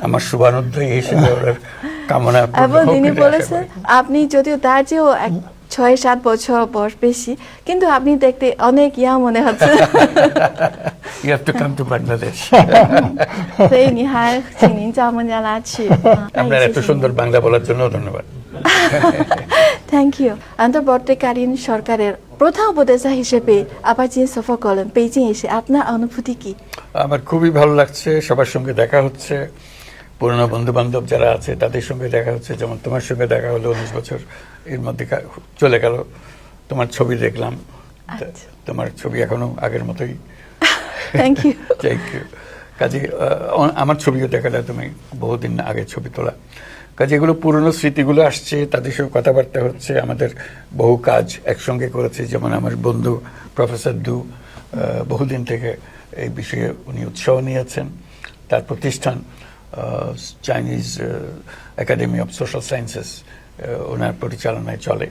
আমার শুভানুধ্যায়ী হিসেবে ওনার কামনা পূর্ণ এবং হোক তিনি এটা আশা বলেছেন করি। আপনি যদিও তার চেয়েও এক ছয় সাত বছর বয়স বেশি কিন্তু আপনি দেখতে অনেক ইয়া মনে হচ্ছে You have to come to Bangladesh. 所以你还请您叫孟加拉去。 আপনার এত সুন্দর বাংলা বলার জন্য ধন্যবাদ থ্যাংক ইউ অন্তর্বর্তীকালীন সরকারের প্রধান উপদেষ্টা হিসেবে আবার চীন সফর করলেন বেইজিং এসে আপনার অনুভূতি কি আমার খুবই ভালো লাগছে সবার সঙ্গে দেখা হচ্ছে পুরনো বন্ধু বান্ধব যারা আছে তাদের সঙ্গে দেখা হচ্ছে। যেমন তোমার সঙ্গে দেখা হলো উনিশ বছর এর মধ্যে চলে গেল। তোমার ছবি দেখলাম। আচ্ছা। তোমার ছবি এখনও আগের মতোই। থ্যাংক ইউ থ্যাংক ইউ কাজে আমার ছবিও দেখা যায় তুমি বহুদিন আগে ছবি তোলা। কাজে এগুলো পুরনো স্মৃতিগুলো আসছে তাদের সঙ্গে কথাবার্তা হচ্ছে। আমাদের বহু কাজ একসঙ্গে করেছে। যেমন আমার বন্ধু প্রফেসর দু বহুদিন থেকে এই বিষয়ে উনি উৎসাহ নিয়েছেন। তার প্রতিষ্ঠান Chinese academy of social sciences ওনার পরিচালনায় চলে।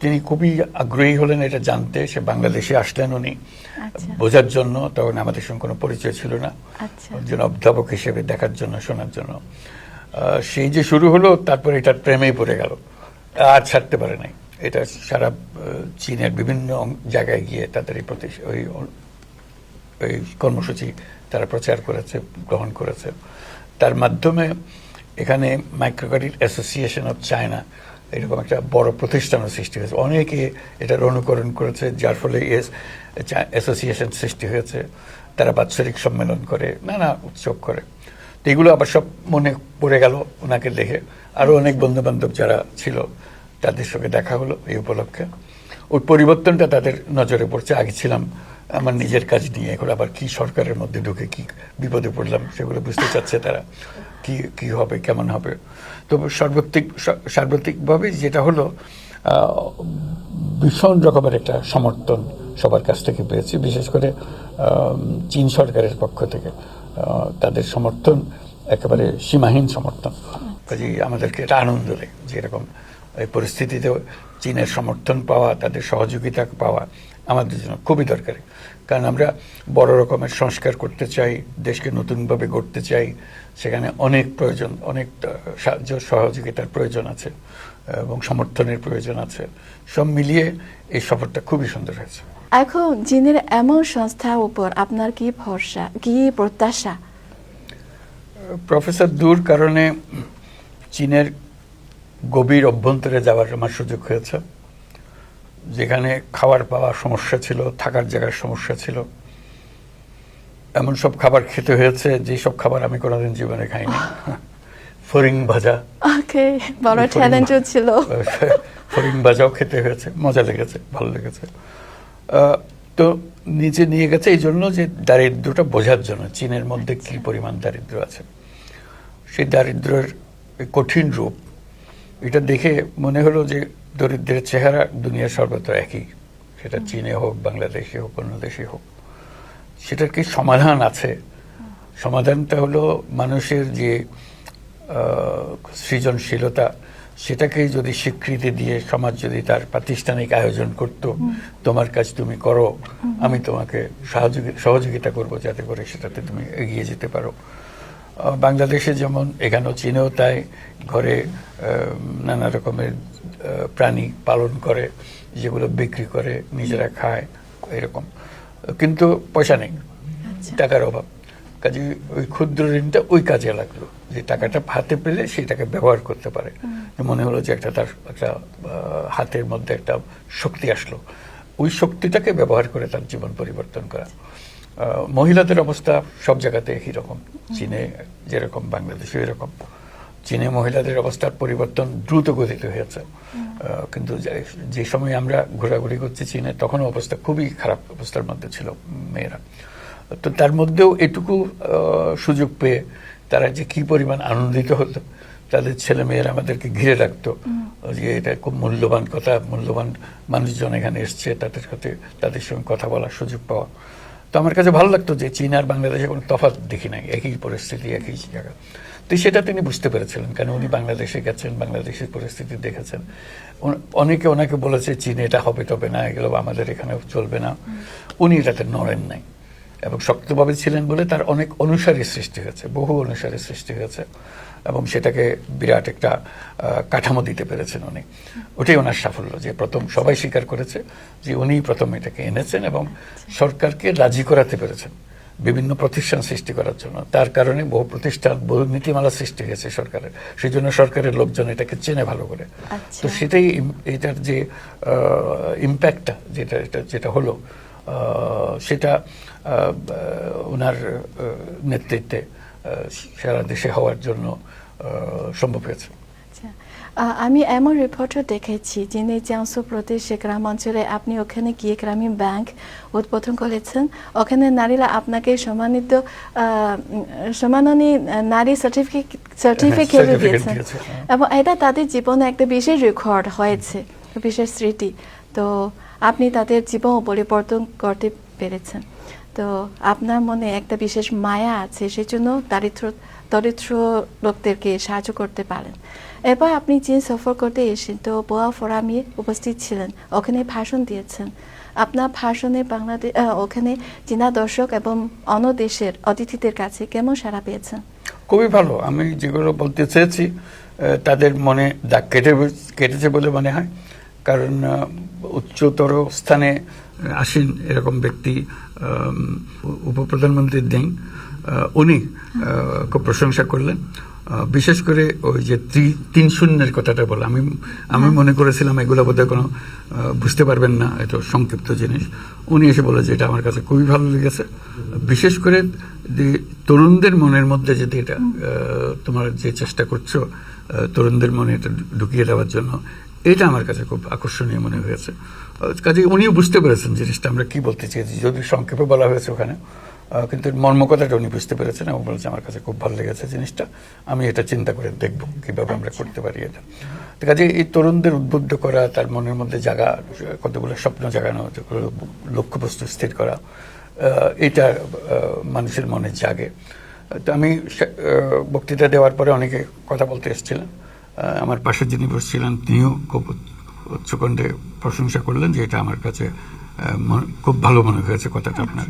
তিনি খুবই আগ্রহী হলেন এটা জানতে। সে বাংলাদেশে আসলেন উনি। আচ্ছা। বোঝার জন্য তখন আমাদের সঙ্গে কোনো পরিচয় ছিল না। আচ্ছা। একজন অধ্যাপক হিসেবে দেখার জন্য শোনার জন্য। সেই যে শুরু হলো তারপরে এটার প্রেমেই পড়ে গেল। আর ছাড়তে পারে নাই। এটা সারা চীনের বিভিন্ন জায়গায় গিয়ে তাদের এই প্রতি ওই কর্মসূচি তারা প্রচার করেছে গ্রহণ করেছে। তার মাধ্যমে এখানে মাইক্রোক্রেডিট অ্যাসোসিয়েশন অফ চায়না এরকম একটা বড় প্রতিষ্ঠানও সৃষ্টি হয়েছে। অনেকে এটার অনুকরণ করেছে, যার ফলে এস অ্যাসোসিয়েশন সৃষ্টি হয়েছে। তারা বাৎসরিক সম্মেলন করে, নানা উৎসব করে। তো এগুলো আবার সব মনে পড়ে গেল ওনাকে দেখে। আরও অনেক বন্ধু বান্ধব যারা ছিল, তাদের সঙ্গে দেখা হলো এই উপলক্ষে। ওর পরিবর্তনটা তাদের নজরে পড়ছে। আগে ছিলাম আমার নিজের কাজ নিয়ে, এখন আবার কি সরকারের মধ্যে ঢুকে কি বিপদে পড়লাম সেগুলো বুঝতে চাচ্ছে তারা। কি কি হবে, কেমন হবে? তো সার্বত্রিক সার্বত্রিকভাবে যেটা হলো ভীষণ রকমের একটা সমর্থন সবার কাছ থেকে পেয়েছি, বিশেষ করে চীন সরকারের পক্ষ থেকে। তাদের সমর্থন, একেবারে সীমাহীন সমর্থন। কাজেই আমাদেরকে এটা আনন্দ দেয় যে এরকম এই পরিস্থিতিতে চীনের সমর্থন পাওয়া, তাদের সহযোগিতা পাওয়া আমাদের জন্য খুবই দরকারি। কারণ আমরা বড় রকমের সংস্কার করতে চাই দেশকে নতুনভাবে গড়তে চাই। সেখানে অনেক প্রয়োজন অনেক সাহায্য সহযোগিতার প্রয়োজন আছে এবং সমর্থনের প্রয়োজন আছে। সব মিলিয়ে এই সফরটা খুবই সুন্দর হয়েছে। এখন চীনের এমন সংস্থার উপর আপনার কি ভরসা কি প্রত্যাশা? প্রফেসর দূর কারণে চীনের গভীর অভ্যন্তরে যাওয়ার আমার সুযোগ হয়েছে। যেখানে খাবার পাওয়ার সমস্যা ছিল থাকার জায়গার সমস্যা ছিল। এমন সব খাবার খেতে হয়েছে যে সব খাবার আমি কোনোদিন জীবনে খাইনি। ফরিং ভাজা। ওকে বড় চ্যালেঞ্জও ছিল। ফরিং ভাজাও খেতে হয়েছে মজা লেগেছে ভালো লেগেছে। আহ, তো নিচে নিয়ে গেছে এই জন্য যে দারিদ্রটা বোঝার জন্য চীনের মধ্যে কি পরিমাণ দারিদ্র আছে। সেই দারিদ্রের কঠিন রূপ এটা দেখে মনে হলো যে দরিদ্রের চেহারা দুনিয়ার সর্বত্র একই। সেটা চীনে হোক বাংলাদেশে হোক অন্য দেশে হোক। সেটার কি সমাধান আছে? সমাধানটা হলো মানুষের যে আহ, সৃজনশীলতা সেটাকে যদি স্বীকৃতি দিয়ে সমাজ যদি তার প্রাতিষ্ঠানিক আয়োজন করত তোমার কাজ তুমি করো আমি তোমাকে সহযোগি- সহযোগিতা করব যাতে করে সেটাতে তুমি এগিয়ে যেতে পারো। বাংলাদেশে যেমন এখানেও চীনেও তাই ঘরে নানা রকমের প্রাণী পালন করে যেগুলো বিক্রি করে নিজেরা খায় এরকম। কিন্তু পয়সা নেই টাকার অভাব। কাজে ওই ক্ষুদ্র ঋণটা ওই কাজে লাগল যে টাকাটা হাতে পেলে সেটাকে ব্যবহার করতে পারে। মনে হলো যে একটা তার একটা হাতের মধ্যে একটা শক্তি আসলো। ওই শক্তিটাকে ব্যবহার করে তার জীবন পরিবর্তন করা। মহিলাদের অবস্থা সব জায়গাতে একই রকম। চীনে যেরকম বাংলাদেশে এরকম। চীনে মহিলাদের অবস্থার পরিবর্তন দ্রুত গতিতে হয়েছে। কিন্তু যে- সময় আমরা ঘোরাঘুরি করছি চীনে তখন অবস্থা খুবই খারাপ অবস্থার মধ্যে ছিল মেয়েরা। তো তার মধ্যেও এটুকু সুযোগ পেয়ে তারা যে কি পরিমাণ আনন্দিত হতো তাদের ছেলে মেয়েরা আমাদেরকে ঘিরে রাখতো, যে এটা খুব মূল্যবান কথা, মূল্যবান মানুষজন এখানে এসছে, তাদের সাথে, তাদের সঙ্গে কথা বলার সুযোগ পাওয়া। তো আমার কাছে ভালো লাগতো যে চীন আর বাংলাদেশে কোনো তফাৎ দেখি নাই, একই পরিস্থিতি, একই জায়গা। তো সেটা তিনি বুঝতে পেরেছিলেন, কেন উনি বাংলাদেশে গেছেন, বাংলাদেশের পরিস্থিতি দেখেছেন। অনেকে ওনাকে বলেছে, চীনে এটা হবে তবে না, এগুলো আমাদের এখানে চলবে না। উনি এটাতে নড়েন নাই। এবং শক্তভাবে ছিলেন বলে তার অনেক অনুসারী সৃষ্টি হয়েছে বহু অনুসারী সৃষ্টি হয়েছে এবং সেটাকে বিরাট একটা কাঠামো দিতে পেরেছেন উনি। ওটাই ওনার সাফল্য যে প্রথম সবাই স্বীকার করেছে যে উনিই প্রথম এটাকে এনেছেন এবং সরকারকে রাজি করাতে পেরেছেন বিভিন্ন প্রতিষ্ঠান সৃষ্টি করার জন্য। তার কারণে বহু প্রতিষ্ঠান বহু নীতিমালা সৃষ্টি হয়েছে সরকারের। সেই জন্য সরকারের লোকজন এটাকে চেনে ভালো করে। আচ্ছা। তো সেটাই এটার যে ইম্প্যাক্টটা যেটা এটা যেটা হলো সেটা ওনার নেতৃত্বে সারা দেশে হওয়ার জন্য সম্ভব হয়েছে। আচ্ছা আমি এমন রিপোর্টও দেখেছি যিনি জিয়াংসু প্রদেশে গ্রাম অঞ্চলে আপনি ওখানে গিয়ে গ্রামীণ ব্যাংক উদ্বোধন করেছেন। ওখানে নারীরা আপনাকে সম্মানিত সম্মাননী নারী সার্টিফিকেট সার্টিফিকেট দিয়েছেন। হ্যাঁ। এবং এটা তাদের জীবনে একটা বিশেষ রেকর্ড হয়েছে বিশেষ স্মৃতি। তো আপনি তাদের জীবন পরিবর্তন করতে পেরেছেন। তো আপনার মনে একটা বিশেষ মায়া আছে, সেজন্য দারিদ্র, দরিদ্র লোকদেরকে সাহায্য করতে পারেন। এবার আপনি চীন সফর করতে এসেছেন, তো বোয়া ফোরামে উপস্থিত ছিলেন, ওখানে ভাষণ দিয়েছেন। আপনার ভাষণে বাংলাদেশ ওখানে চীনা দর্শক এবং অন্য দেশের অতিথিদের কাছে কেমন সাড়া পেয়েছেন? খুবই ভালো। আমি যেগুলো বলতে চেয়েছি তাদের মনে দাগ কেটে, কেটেছে বলে মনে হয়। কারণ উচ্চতর স্থানে আসীন এরকম ব্যক্তি আম, উপপ্রধানমন্ত্রী দেং উনি খুব প্রশংসা করলেন। বিশেষ করে ওই যে ত্রি- তিন শূন্যের কথাটা বলে। আমি আমি মনে করেছিলাম এগুলো বোধহয় কোনো বুঝতে পারবেন না এটা সংক্ষিপ্ত জিনিস। উনি এসে বলে যে এটা আমার কাছে খুবই ভালো লেগেছে। বিশেষ করে যে তরুণদের মনের মধ্যে যদি এটা তোমার যে চেষ্টা করছ তরুণদের মনে এটা ঢুকিয়ে দেওয়ার জন্য এটা আমার কাছে খুব আকর্ষণীয় মনে হয়েছে। কাজে উনিও বুঝতে পেরেছেন জিনিসটা। আমরা কি বলতে চেয়েছি? যদি সংক্ষেপে বলা হয়েছে ওখানে কিন্তু মর্মকথাটা উনি বুঝতে পেরেছেন এবং বলেছে আমার কাছে খুব ভালো লেগেছে জিনিসটা আমি এটা চিন্তা করে দেখব কীভাবে আমরা আচ্ছা। করতে পারি এটা। তো কাজে এই তরুণদের উদ্বুদ্ধ করা তার মনের মধ্যে জাগা কতগুলো স্বপ্ন জাগানো লক্ষ্যবস্তু স্থির করা এটা মানুষের মনে জাগে। তো আমি বক্তৃতা দেওয়ার পরে অনেকে কথা বলতে এসেছিলেন। আমার পাশে যিনি বসছিলেন তিনিও খুব উচ্চকণ্ঠে প্রশংসা করলেন যে এটা আমার কাছে মন- খুব ভালো মনে হয়েছে কথাটা আপনার।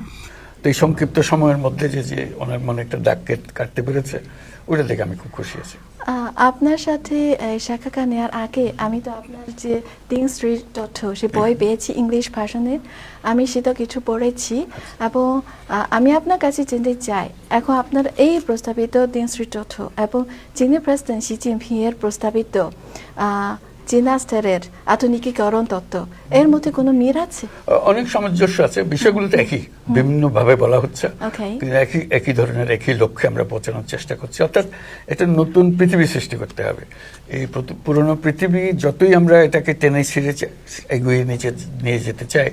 তো এই সংক্ষিপ্ত সময়ের মধ্যে যে যে ওনার মনে একটা দাগ কাটতে পেরেছে ওটা দেখে আমি খুব খুশি আছি। আপনার সাথে সাক্ষাৎকার নেওয়ার আগে আমি তো আপনার যে তিন স্ট্রিট তথ্য সে বই পেয়েছি ইংলিশ ভাষণের আমি সেটা কিছু পড়েছি। এবং আমি আপনার কাছে চিনতে চাই এখন আপনার এই প্রস্তাবিত তিন স্ট্রিট তথ্য এবং চীনের প্রেসিডেন্ট শি জিনপিং এর প্রস্তাবিত আহ, আধুনিকীকরণ তত্ত্ব। এর মধ্যে কোনো মিল আছে? অনেক সামঞ্জস্য আছে। বিষয়গুলো তো একই বিভিন্ন ভাবে বলা হচ্ছে। কিন্তু একই একই ধরনের একই লক্ষ্যে আমরা পৌঁছানোর চেষ্টা করছি। অর্থাৎ এটা নতুন পৃথিবী সৃষ্টি করতে হবে। এই পুরনো পৃথিবী যতই আমরা এটাকে টেনে ছিঁড়ে এগিয়ে নিচে নিয়ে যেতে চাই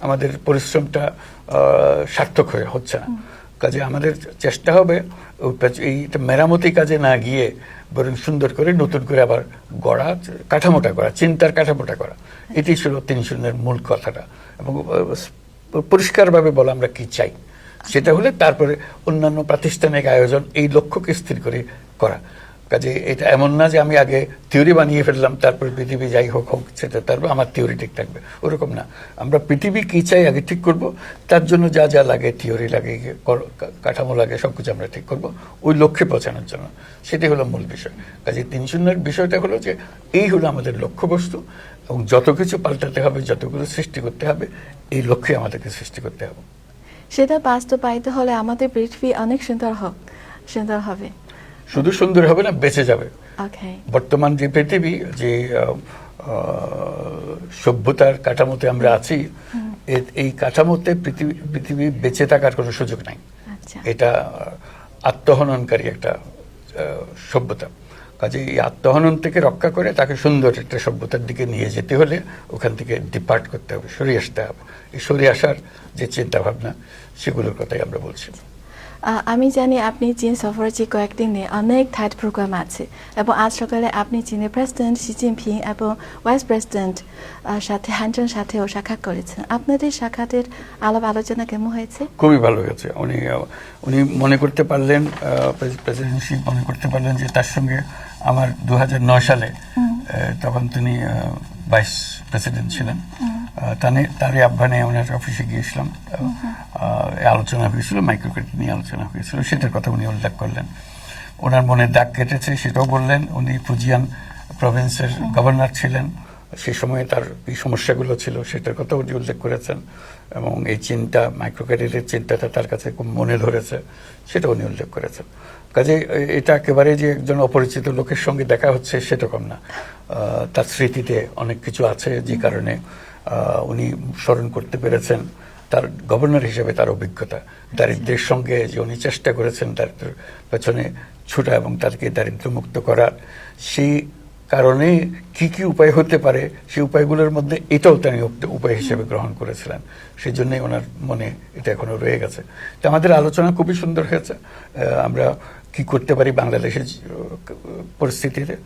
আমাদের পরিশ্রমটা আহ, সার্থক হয়ে হচ্ছে না। কাজে আমাদের চেষ্টা হবে ওই এইটা মেরামতি কাজে না গিয়ে বরং সুন্দর করে নতুন করে আবার গড়া, কাঠামোটা করা, চিন্তার কাঠামোটা করা। এটি ছিল তিন শূন্যের মূল কথাটা। এবং পরিষ্কারভাবে বলা আমরা কি চাই, সেটা হলে তারপরে অন্যান্য প্রাতিষ্ঠানিক আয়োজন এই লক্ষ্যকে স্থির করে করা। কাজে এটা এমন না যে আমি আগে থিওরি বানিয়ে ফেললাম, তারপর পৃথিবী যাই হোক হোক, সেটা, তারপর আমার থিওরি ঠিক থাকবে। ওরকম না। আমরা পৃথিবী কি চাই আগে ঠিক করব, তার জন্য যা যা লাগে থিওরি লাগে কাঠামো লাগে সব কিছু আমরা ঠিক করব, ওই লক্ষ্যে পৌঁছানোর জন্য। সেটাই হলো মূল বিষয়। কাজে তিন শূন্যের বিষয়টা হলো যে, এই হলো আমাদের লক্ষ্যবস্তু, এবং যত কিছু পাল্টাতে হবে যত কিছু সৃষ্টি করতে হবে, এই লক্ষ্যে আমাদেরকে সৃষ্টি করতে হবে। সেটা বাস্তবায়িত হলে আমাদের পৃথিবী অনেক সুন্দর হোক, সুন্দর হবে। শুধু সুন্দর হবে না বেঁচে যাবে। বর্তমান যে পৃথিবী যে সভ্যতার কাঠামোতে আমরা আছি এই কাঠামোতে পৃথিবী পৃথিবী বেঁচে থাকার কোনো সুযোগ নাই। আচ্ছা। এটা আত্মহননকারী একটা সভ্যতা। কাজে এই আত্মহনন থেকে রক্ষা করে তাকে সুন্দর একটা সভ্যতার দিকে নিয়ে যেতে হলে ওখান থেকে ডিপার্ট করতে হবে সরিয়ে আসতে হবে। এই সরিয়ে আসার যে চিন্তা ভাবনা সেগুলোর কথাই আমরা বলছি। আমি জানি আপনি চীন সফরে যে কয়েকদিনে অনেক থাইট প্রোগ্রাম আছে এবং আজ সকালে আপনি চীনের প্রেসিডেন্ট শি জিনপিং এবং ভাইস প্রেসিডেন্ট সাথে হানচন সাথেও সাক্ষাৎ করেছেন। আপনাদের সাক্ষাতের আলাপ আলোচনা কেমন হয়েছে? খুবই ভালো হয়েছে। উনি উনি মনে করতে পারলেন প্রেসিডেন্ট শি মনে করতে পারলেন যে তার সঙ্গে আমার দু হাজার নয় সালে তখন তিনি ভাইস প্রেসিডেন্ট ছিলেন। তারই আহ্বানে ওনার অফিসে গিয়েছিলাম। আলোচনা হয়েছিল মাইক্রো ক্রেডিট নিয়ে আলোচনা হয়েছিল সেটার কথা উনি উল্লেখ করলেন। ওনার মনে দাগ কেটেছে সেটাও বললেন। উনি ফুজিয়ান প্রভিন্সের গভর্নর ছিলেন। সে সময়ে তার এই সমস্যাগুলো ছিল সেটার কথা উনি উল্লেখ করেছেন এবং এই চিন্তা মাইক্রো ক্রেডিটের চিন্তাটা তার কাছে খুব মনে ধরেছে সেটা উনি উল্লেখ করেছেন। কাজে এটা একেবারে যে একজন অপরিচিত লোকের সঙ্গে দেখা হচ্ছে সেরকম না। তার স্মৃতিতে অনেক কিছু আছে যে কারণে উনি স্মরণ করতে পেরেছেন তার গভর্নর হিসেবে তার অভিজ্ঞতা দারিদ্র্যের সঙ্গে যে উনি চেষ্টা করেছেন দারিদ্রের পেছনে ছুটা এবং তাদেরকে দারিদ্র্যমুক্ত করার, সেই কারণে কি কি উপায় হতে পারে, সেই উপায়গুলোর মধ্যে এটাও তিনি উপায় হিসেবে গ্রহণ করেছিলেন। সেই জন্যই ওনার মনে এটা এখনও রয়ে গেছে। তো আমাদের আলোচনা খুবই সুন্দর হয়েছে। আমরা কি করতে পারি বাংলাদেশের পরিস্থিতিতে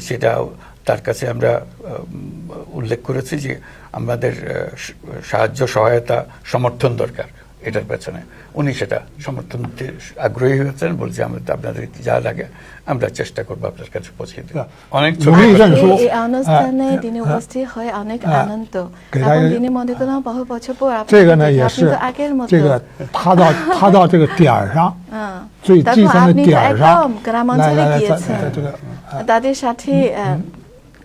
সেটাও তার কাছে আমরা আহ, উম, উল্লেখ করেছি যে আমাদের আহ, স- সাহায্য সহায়তা সমর্থন দরকার এটার পেছনে উনি সেটা সমর্থন দিতে আগ্রহী হয়েছেন বলছে আমরা আপনাদের যা লাগে আমরা চেষ্টা করবো আপনার কাছে পৌঁছে দিতে অনেক ছোট努力 কথা- 认输 এই অনুষ্ঠানে 哎 তিনি 哎 উপস্থিত হয়ে অনেক হ্যাঁ, আনন্দ给大 এবং 家 তিনি মনে করলাম বহু বছর পর 这个呢 আপনাকে 也 আপনি 是 তো আগের মতো 这个他到他到这个点儿上， হ্যাঁ। 最计 তখন 算的 আপনি তো 点儿 একদম 上， গ্রামাঞ্চলে 来来来，在 গিয়েছেন 在这个啊 তাদের সাথে আহ,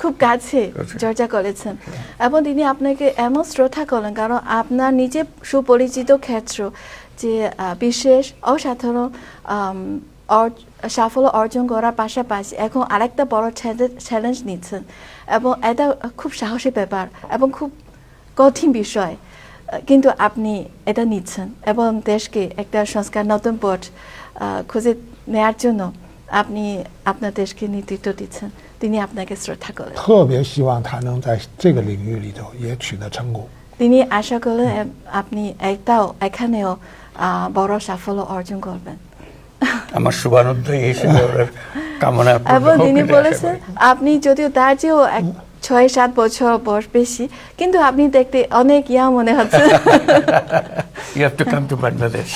খুব কাছে চর্চা করেছেন। এবং তিনি আপনাকে এমন শ্রদ্ধা করলেন কারণ আপনার নিজে সুপরিচিত ক্ষেত্র যে বিশেষ অসাধারণ সাফল্য অর্জন করার পাশাপাশি এখন আরেকটা বড় চ্যালেঞ্জ নিচ্ছেন। এবং এটা খুব সাহসী ব্যাপার এবং খুব কঠিন বিষয় কিন্তু আপনি এটা নিচ্ছেন। এবং দেশকে একটা সংস্কার নতুন পথ খুঁজে নেয়ার জন্য আপনি আপনার দেশকে নেতৃত্ব দিচ্ছেন তিনি আপনাকে শ্রদ্ধা করেন 特别希望他能在这个领域里头也取得成功。 তিনি আশা করলেন এ- আপনি একটাও এখানেও আহ, বড় সাফল্য অর্জন করবেন আমার শুভানুধ্যায়ী হিসেবে ওনার কামনা পূর্ণ এবং হোক তিনি এটা আশা বলেছেন করি। আপনি যদিও তার চেয়েও এক ছয় সাত বছর বয়স বেশি কিন্তু আপনি দেখতে অনেক ইয়া মনে হচ্ছে You have to come to Bangladesh.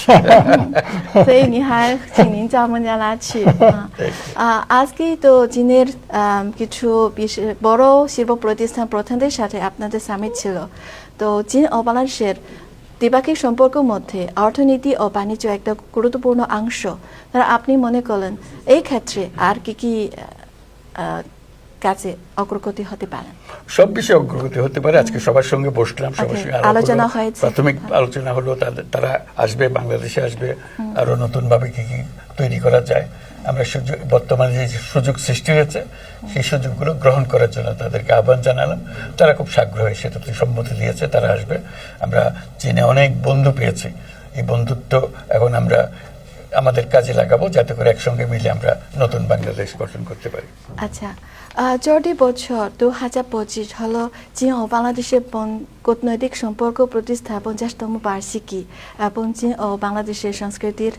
所以你还请您叫孟加拉去啊আহ, আজকেই তো চীনের আম, কিছু বিশেষ বড় শিল্প প্রতিষ্ঠান প্রধানদের সাথে আপনাদের সামিট ছিল তো চীন ও বাংলাদেশের দ্বিপাক্ষিক সম্পর্কের মধ্যে অর্থনীতি ও বাণিজ্য একটা গুরুত্বপূর্ণ অংশ তারা আপনি মনে করলেন এই ক্ষেত্রে আর কি কি আহ, কাজে অগ্রগতি হতে পারে সব বিষয়ে অগ্রগতি হতে পারে। আজকে সবার সঙ্গে বসলাম সবার সঙ্গে আলোচনা হয়েছে। প্রাথমিক আলোচনা হলো তারা আসবে বাংলাদেশে আসবে। আরও নতুন ভাবে কি কি তৈরি করা যায়। আমরা সুযোগ বর্তমানে যে সুযোগ সৃষ্টি হয়েছে সেই সুযোগগুলো গ্রহণ করার জন্য তাদেরকে আহ্বান জানালাম। তারা খুব সাগ্রহী সেটাতে সম্মতি দিয়েছে তারা আসবে। আমরা চীনে অনেক বন্ধু পেয়েছি। এই বন্ধুত্ব এখন আমরা আমাদের কাজে লাগাবো যাতে করে একসঙ্গে মিলে আমরা নতুন বাংলাদেশ গঠন করতে পারি। আচ্ছা চলতি বছর দু হাজার পঁচিশ হলো চীন ও বাংলাদেশের কূটনৈতিক সম্পর্ক প্রতিষ্ঠা পঞ্চাশতম বার্ষিকী এবং চীন ও বাংলাদেশের সংস্কৃতির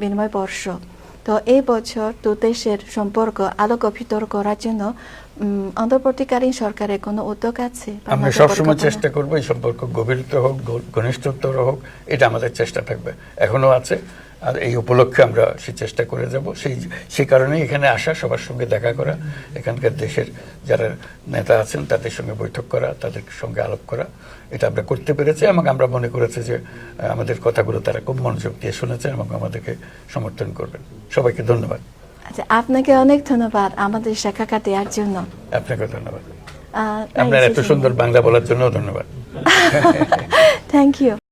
বিনিময় বর্ষ। তো এই বছর দু দেশের সম্পর্ক আরও গভীর করার জন্য অন্তর্বর্তীকালীন সরকারের কোনো উদ্যোগ আছে? আমরা সবসময় চেষ্টা করব এই সম্পর্ক গভীরতর হোক ঘনিষ্ঠতর হোক এটা আমাদের চেষ্টা থাকবে। এখনও আছে। আর এই উপলক্ষে আমরা সেই চেষ্টা করে যাব। সেই সেই কারণেই এখানে আসা সবার সঙ্গে দেখা করা এখানকার দেশের যারা নেতা আছেন তাদের সঙ্গে বৈঠক করা তাদের সঙ্গে আলাপ করা এটা আমরা করতে পেরেছি এবং আমরা মনে করেছি যে আমাদের কথাগুলো তারা খুব মনোযোগ দিয়ে শুনেছেন এবং আমাদেরকে সমর্থন করবেন। সবাইকে ধন্যবাদ। আচ্ছা আপনাকে অনেক ধন্যবাদ আমাদের সাক্ষাৎকার দেওয়ার জন্য। আপনাকে ধন্যবাদ। আপনার এত সুন্দর বাংলা বলার জন্য ধন্যবাদ। Thank you